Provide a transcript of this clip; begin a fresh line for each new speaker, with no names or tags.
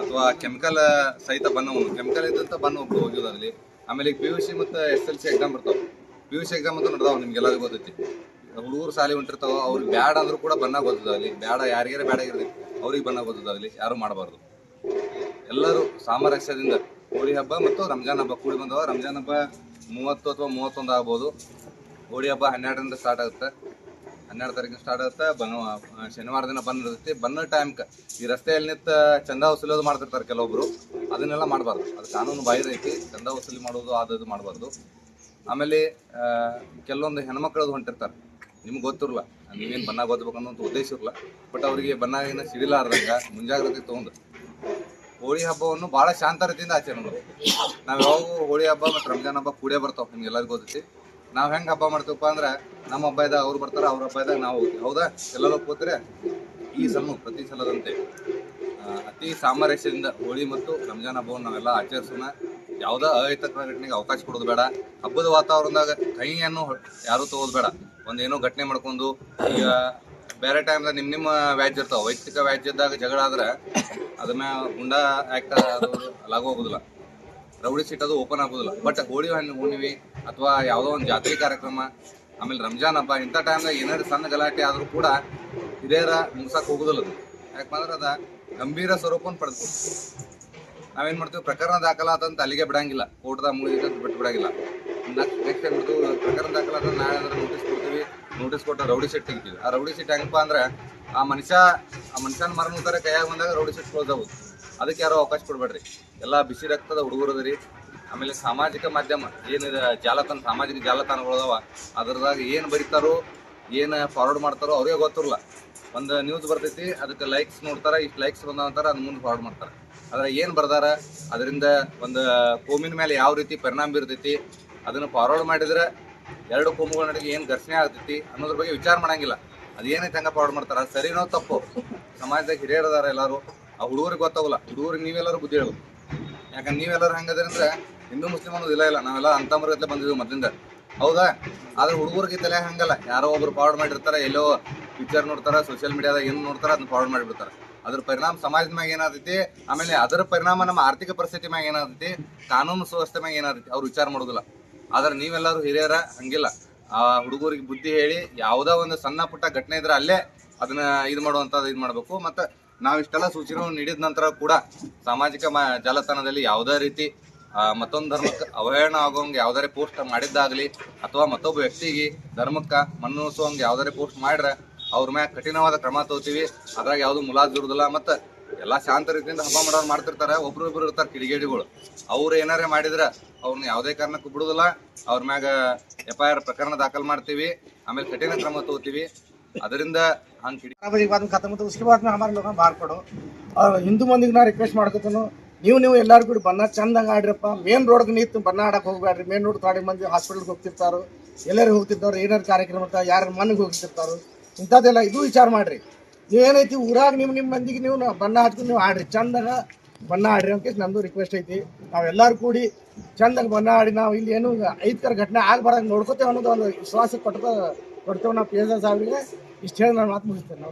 ಅಥವಾ ಕೆಮಿಕಲ್ ಸಹಿತ ಬಣ್ಣವನ್ನು ಕೆಮಿಕಲ್ ಇದ್ದಂತ ಬಣ್ಣ ಒಬ್ಬರು ಹೋಗೋದಾಗಲಿ ಆಮೇಲೆ ಈಗ ಪಿ ಯು ಸಿ ಮತ್ತು ಎಸ್ ಎಲ್ ಸಿ ಎಕ್ಸಾಮ್ ಬರ್ತಾವೆ. ಪಿ ಯು ಸಿ ಎಕ್ಸಾಮ್ ಅಂತ ನಡೆದಾವೆ ನಿಮ್ಗೆಲ್ಲರಿಗೂ ಗೊತ್ತೈತಿ. ಹುಡುಗರು ಸಾಲಿ ಹೊಂಟಿರ್ತಾವೆ, ಅವ್ರಿಗೆ ಬ್ಯಾಡ ಅಂದರೂ ಕೂಡ ಬಣ್ಣ ಗೊತ್ತದಾಗಲಿ. ಬ್ಯಾಡ, ಯಾರಿಗಾರ ಬ್ಯಾಡ ಇರಲಿ ಅವ್ರಿಗೆ ಬಣ್ಣ ಗೊತ್ತದಾಗಲಿ, ಯಾರು ಮಾಡಬಾರ್ದು. ಎಲ್ಲರೂ ಸಾಮರಸ್ಯದಿಂದ ಹೋಳಿ ಹಬ್ಬ ಮತ್ತು ರಂಜಾನ್ ಹಬ್ಬ ಕೂಡಿ ಬಂದವ. ರಂಜಾನ್ ಹಬ್ಬ ಮೂವತ್ತು ಅಥವಾ ಮೂವತ್ತೊಂದು ಆಗ್ಬೋದು. ಹೋಳಿ ಹಬ್ಬ ಹನ್ನೆರಡರಿಂದ ಸ್ಟಾರ್ಟ್ ಆಗುತ್ತೆ. ಹನ್ನೆರಡು ತಾರೀಕಿನ ಸ್ಟಾರ್ಟ್ ಆಗುತ್ತೆ. ಬನ್ನ ಶನಿವಾರ ದಿನ ಬಂದ್ ಇರ್ತೈತಿ. ಬಂದ ಟೈಮ್ಗೆ ಈ ರಸ್ತೆಯಲ್ಲಿ ನಿಂತ ಚಂದ ವಸೂಲಿಯೋದು ಮಾಡ್ತಿರ್ತಾರೆ ಕೆಲವೊಬ್ರು. ಅದನ್ನೆಲ್ಲ ಮಾಡಬಾರ್ದು. ಅದು ಕಾನೂನು ಬಾಹಿರ ಐತಿ. ಚಂದ ವಸೂಲಿ ಮಾಡೋದು ಅದು ಮಾಡಬಾರ್ದು. ಆಮೇಲೆ ಕೆಲವೊಂದು ಹೆಣ್ಮಕ್ಳದ್ದು ಹೊಂಟಿರ್ತಾರೆ. ನಿಮ್ಗೆ ಗೊತ್ತಿರಲ್ಲ. ನೀವೇನು ಬಣ್ಣ ಗೊತ್ತಬೇಕು ಅನ್ನೋ ಉದ್ದೇಶ ಇರಲ್ಲ. ಬಟ್ ಅವರಿಗೆ ಏನು ಸಿಡಿಲಾರ್ದಂಗ ಮುಂಜಾಗ್ರತೆ ತೊಗೊಂಡು ಹೋಳಿ ಹಬ್ಬವನ್ನು ಭಾಳ ಶಾಂತ ರೀತಿಯಿಂದ ಆಚರಣೆ ನಾವು ಯಾವಾಗೂ ಹೋಳಿ ಹಬ್ಬ ಮತ್ತು ರಂಜಾನ್ ಹಬ್ಬ ಕೂಡೇ ಬರ್ತಾವೆ. ನಿಮ್ಗೆ ಎಲ್ಲರಿಗೂ ಗೊತ್ತೈತಿ. ನಾವು ಹೆಂಗೆ ಹಬ್ಬ ಮಾಡ್ತೀವಪ್ಪ ಅಂದ್ರೆ ನಮ್ಮ ಹಬ್ಬ ಇದ್ದಾಗ ಅವ್ರು ಬರ್ತಾರೆ, ಅವ್ರ ಹಬ್ಬ ನಾವು ಹೋಗ್ತೀವಿ. ಹೌದಾ? ಎಲ್ಲರೂ ಕೂತ್ರೆ ಈ ಸಲ ಪ್ರತಿ ಸಲದಂತೆ ಅತಿ ಸಾಮರಸ್ಯದಿಂದ ಹೋಳಿ ಮತ್ತು ರಂಜಾನ್ ಹಬ್ಬವನ್ನು ನಾವೆಲ್ಲ ಆಚರಿಸೋಣ. ಯಾವುದೇ ಅಹಿತಕರ ಘಟನೆಗೆ ಅವಕಾಶ ಕೊಡೋದು ಬೇಡ. ಹಬ್ಬದ ವಾತಾವರಣದಾಗ ಕೈಯನ್ನು ಯಾರು ತಗೋದು ಬೇಡ. ಒಂದೇನೋ ಘಟನೆ ಮಾಡ್ಕೊಂಡು, ಈಗ ಬೇರೆ ಟೈಮ್ದಾಗ ನಿಮ್ಮ ನಿಮ್ಮ ವ್ಯಾಜ್ಯ ಇರ್ತಾವೆ. ವೈಯಕ್ತಿಕ ವ್ಯಾಜ್ಯದಾಗ ಜಗಳ ಆದ್ರೆ ಅದನ್ನ ಗುಂಡ ಆ್ಯಕ್ಟ್ ಅದು ಲಾಗು ಹೋಗೋದಿಲ್ಲ ರೌಡಿ ಸೀಟ್ ಅದು ಓಪನ್ ಆಗೋದಿಲ್ಲ. ಬಟ್ ಹೋಳಿ ಹಣ್ಣು, ಹುಣ್ಣಿಮೆ ಅಥವಾ ಯಾವುದೋ ಒಂದು ಜಾತ್ರೆ ಕಾರ್ಯಕ್ರಮ, ಆಮೇಲೆ ರಂಜಾನ್ ಹಬ್ಬ, ಇಂಥ ಟೈಮ್ದಾಗ ಏನಾದ್ರು ಸಣ್ಣ ಗಲಾಟೆ ಆದರೂ ಕೂಡ ಹಿರಿಯರ ಮುಗಿಸಕ್ಕೆ ಹೋಗೋದಿಲ್ಲ ಅದು. ಯಾಕಂದ್ರೆ ಅದ? ಗಂಭೀರ ಸ್ವರೂಪವನ್ನು ಪಡೆದು. ನಾವೇನ್ ಮಾಡ್ತೀವಿ? ಪ್ರಕರಣ ದಾಖಲಾತಂತ ಅಲ್ಲಿಗೆ ಬಿಡಂಗಿಲ್ಲ. ಕೋರ್ಟ್ದಾಗ ಮುಗಿದ ಬಿಟ್ಟು ಬಿಡಂಗಿಲ್ಲ. ನೆಕ್ಸ್ಟ್ ಏನ್ ಮಾಡ್ತೀವಿ? ಪ್ರಕರಣ ದಾಖಲಾತ ನಾಳೆ ಅಂದ್ರೆ ನೋಟಿಸ್ ಕೊಡ್ತೀವಿ. ನೋಟಿಸ್ ಕೊಟ್ಟು ರೌಡಿ ಸೀಟ್ ತೆಗಿತೀವಿ. ಆ ರೌಡಿ ಸೀಟ್ ಹೆಂಗಪ್ಪ ಅಂದ್ರೆ ಆ ಮನುಷ್ಯ, ಆ ಮನುಷ್ಯನ ಮರಣ ಕೈಯಾಗ ಬಂದಾಗ ರೌಡಿ ಸೀಟ್ ಕ್ಲೋಸ್ ಆಗುತ್ತೆ ಅದಕ್ಕೆ ಯಾರೋ ಅವಕಾಶ ಕೊಡಬೇಡ್ರಿ. ಎಲ್ಲ ಬಿಸಿ ರಕ್ತದ ಹುಡುಗರು ರೀ. ಆಮೇಲೆ ಸಾಮಾಜಿಕ ಮಾಧ್ಯಮ ಏನಿದೆ ಜಾಲತಾಣ, ಸಾಮಾಜಿಕ ಜಾಲತಾಣಗಳದಾವ ಅದ್ರದಾಗ ಏನು ಬರೀತಾರೋ, ಏನು ಫಾರ್ವರ್ಡ್ ಮಾಡ್ತಾರೋ ಅವ್ರಿಗೆ ಗೊತ್ತಿರಲ್ಲ. ಒಂದು ನ್ಯೂಸ್ ಬರ್ತೈತಿ, ಅದಕ್ಕೆ ಲೈಕ್ಸ್ ನೋಡ್ತಾರೆ, ಇಷ್ಟು ಲೈಕ್ಸ್ ಬಂದಂತಾರೆ ಅದ್ ಮುಂದೆ ಫಾರ್ವರ್ಡ್ ಮಾಡ್ತಾರೆ. ಆದ್ರೆ ಏನು ಬರ್ದಾರ, ಅದರಿಂದ ಒಂದು ಕೋಮಿನ ಮೇಲೆ ಯಾವ ರೀತಿ ಪರಿಣಾಮ ಬೀರ್ತೈತಿ, ಅದನ್ನು ಫಾರ್ವರ್ಡ್ ಮಾಡಿದ್ರೆ ಎರಡು ಕೋಮುಗಳ ನಡುವೆ ಏನು ಘರ್ಷಣೆ ಆಗ್ತೈತಿ ಅನ್ನೋದ್ರ ಬಗ್ಗೆ ವಿಚಾರ ಮಾಡಂಗಿಲ್ಲ. ಅದು ಏನೈತೆ ಹಂಗೆ ಫಾರ್ವರ್ಡ್ ಮಾಡ್ತಾರೆ? ಸರಿನೋ ತಪ್ಪು? ಸಮಾಜದಾಗ ಹಿರಿಯರದಾರ ಎಲ್ಲರೂ. ಆ ಹುಡುಗರಿಗೆ ಗೊತ್ತಾಗಲ್ಲ. ಹುಡುಗರಿಗೆ ನೀವೆಲ್ಲರೂ ಬುದ್ಧಿ ಹೇಳ್ಬೇಕು. ಯಾಕಂದ್ರೆ ನೀವೆಲ್ಲರೂ ಅಂದ್ರೆ ಹಿಂದೂ ಮುಸ್ಲಿಂ ಅನ್ನೋದು ಇಲ್ಲ ಇಲ್ಲ. ನಾವೆಲ್ಲ ಅಂತಮರ್ಗತ್ಲೆ ಬಂದಿದ್ದೀವಿ ಮೊದಲಿಂದ. ಹೌದಾ? ಆದ್ರೆ ಹುಡುಗರಿಗೆ ತಲೆ ಹಂಗಲ್ಲ. ಯಾರೋ ಒಬ್ರು ಫಾರ್ವರ್ಡ್ ಮಾಡಿರ್ತಾರೆ, ಎಲ್ಲೋ ಪಿಕ್ಚರ್ ನೋಡ್ತಾರೆ ಸೋಷಿಯಲ್ ಮೀಡಿಯಾದಾಗ ಏನು ನೋಡ್ತಾರೆ, ಅದನ್ನ ಫಾರ್ವರ್ಡ್ ಮಾಡಿಬಿಡ್ತಾರೆ. ಅದ್ರ ಪರಿಣಾಮ ಸಮಾಜದ ಮ್ಯಾಗ ಏನಾದೈತಿ ಆಮೇಲೆ ಅದರ ಪರಿಣಾಮ ನಮ್ಮ ಆರ್ಥಿಕ ಪರಿಸ್ಥಿತಿ ಮ್ಯಾಗ ಏನಾದೈತಿ ಕಾನೂನು ಸುವ್ಯವಸ್ಥೆ ಮ್ಯಾಗ ಏನಾದೈತಿ ಅವ್ರು ವಿಚಾರ ಮಾಡೋದಿಲ್ಲ. ಆದ್ರೆ ನೀವೆಲ್ಲರೂ ಹಿರಿಯರ ಹಂಗಿಲ್ಲ. ಆ ಹುಡುಗರಿಗೆ ಬುದ್ಧಿ ಹೇಳಿ, ಯಾವುದೋ ಒಂದು ಸಣ್ಣ ಪುಟ್ಟ ಘಟನೆ ಇದ್ರೆ ಅಲ್ಲೇ ಅದನ್ನ ಇದು ಮಾಡುವಂಥದ್ದು ಇದು ಮಾಡಬೇಕು. ಮತ್ತು ನಾವು ಇಷ್ಟೆಲ್ಲ ಸೂಚನೆ ನೀಡಿದ ನಂತರ ಕೂಡ ಸಾಮಾಜಿಕ ಜಾಲತಾಣದಲ್ಲಿ ಯಾವುದೇ ರೀತಿ ಮತ್ತೊಂದು ಧರ್ಮಕ್ಕೆ ಅವಹೇಳನ ಆಗೋಂಗೆ ಯಾವ್ದಾರೆ ಪೋಸ್ಟ್ ಮಾಡಿದ್ದಾಗಲಿ ಅಥವಾ ಮತ್ತೊಬ್ಬ ವ್ಯಕ್ತಿಗೆ ಧರ್ಮಕ್ಕೆ ಮನ್ನಿಸುವಂಗೆ ಯಾವ್ದಾರೆ ಪೋಸ್ಟ್ ಮಾಡ್ರೆ ಅವ್ರ ಮ್ಯಾಗ ಕಠಿಣವಾದ ಕ್ರಮ ತಗೋತೀವಿ. ಅದ್ರಾಗ ಯಾವುದು ಮುಲಾಜ್ ಇರುದಿಲ್ಲ ಮತ್ತು ಎಲ್ಲ ಶಾಂತ ರೀತಿಯಿಂದ ಹಬ್ಬ ಮಾಡೋರು ಮಾಡ್ತಿರ್ತಾರೆ. ಒಬ್ರೊಬ್ರು ಇರ್ತಾರೆ ಕಿಡಿಗೇಡಿಗಳು. ಅವ್ರು ಏನಾರೇ ಮಾಡಿದ್ರೆ ಅವ್ರನ್ನ ಯಾವುದೇ ಕಾರಣಕ್ಕೂ ಬಿಡುದಿಲ್ಲ. ಅವ್ರ ಮ್ಯಾಗ ಎಫ್ ಐ ಪ್ರಕರಣ ದಾಖಲು ಮಾಡ್ತೀವಿ. ಆಮೇಲೆ ಕಠಿಣ ಕ್ರಮ ತಗೋತೀವಿ. ಅದರಿಂದ ಹಂಗೆ ಕಿಡಿ
बराबर एक बात में खत्म होता है उसके बाद में हमारे लोग बाहर पड़ो और ಹಿಂದೂ ಮಂದಿಗೆ ನಾ ರಿಕ್ವೆಸ್ಟ್ ಮಾಡ್ಕೊತಾನು ನೀವು ನೀವು ಎಲ್ಲಾರು ಕೂಡ ಬಣ್ಣ ಚಂದಂಗ ಆಡ್ರಪ್ಪ ಮೇನ್ ರೋಡ್ಗೆ ನಿಂತು ಬಣ್ಣ ಆಡಕ್ಕೆ ಹೋಗ್ಬೇಡ್ರಿ ಮೇನ್ ರೋಡ್ ತಾಡಿ ಮಂದಿ ಹಾಸ್ಪಿಟಲ್ಗೆ ಹೋಗ್ತಿರ್ತಾರೋ ಎಲ್ಲರೂ ಹೋಗ್ತಿರ್ತಾರೋ ಏನಾರು ಕಾರ್ಯಕ್ರಮ ಇರ್ತಾವ ಯಾರ ಮನೆಗೆ ಹೋಗ್ತಿರ್ತಾರೋ ಇಂಥದ್ದೆಲ್ಲ ಇದು ವಿಚಾರ ಮಾಡ್ರಿ ನೀವೇನೈತಿ ಊರಾಗ ನಿಮ್ಮ ನಿಮ್ಮ ಮಂದಿಗೆ ನೀವು ನ- ಬಣ್ಣ ಹಚ್ಕೊಂಡು ನೀವು ಆಡ್ರಿ ಚಂದಾಗ ಬಣ್ಣ ಆಡ್ರಿ ಅಂತ ನಂದು ರಿಕ್ವೆಸ್ಟ್ ಐತಿ ನಾವೆಲ್ಲರೂ ಕೂಡಿ ಚಂದಾಗ ಬಣ್ಣ ಆಡಿ ನಾವು ಇಲ್ಲಿ ಏನು ಐದ್ಕರ ಘಟನೆ ಆಗ್ಬಾರ್ದು ನೋಡ್ಕೋತೇವೆ ಅನ್ನೋದು ಒಂದು ವಿಶ್ವಾಸ ಕೊಟ್ಟ ಕೊಡ್ತೇವೆ ನಾವು ಪಿ ಎಸ್ ಸಾಹೇಬ್ರಿಗೆ ಇಷ್ಟು ಹೇಳಿ ನಾನು ಮಾತು ಮುಗಿಸ್ತೇನೆ.